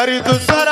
ಕರಿದು ಸರ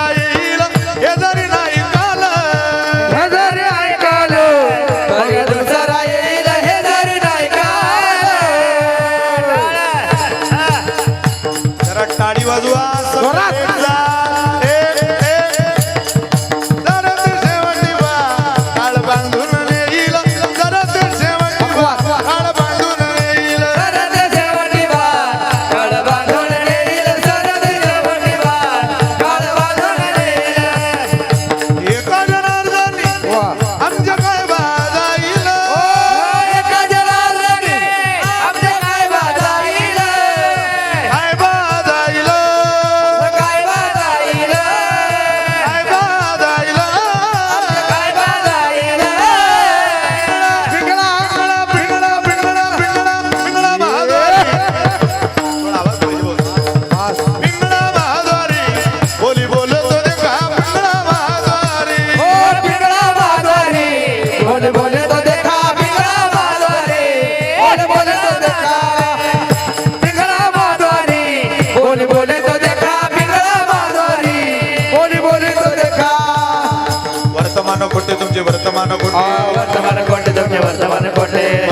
వర్తమాన కొండే వర్తమాన కొండే ధన్య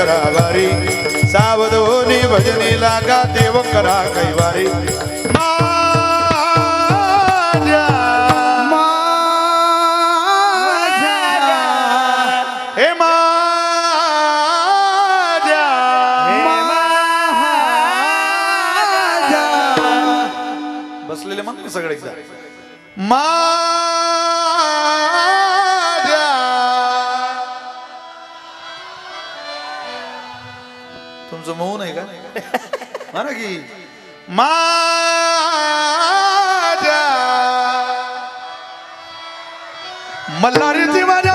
करा वारी. सावधोनी भजनी लागा देव करा कैवारी. बसलेले सगळे मा तुमचं मऊ नाही का? म्हणा की माझ्या मल्हारीची माझ्या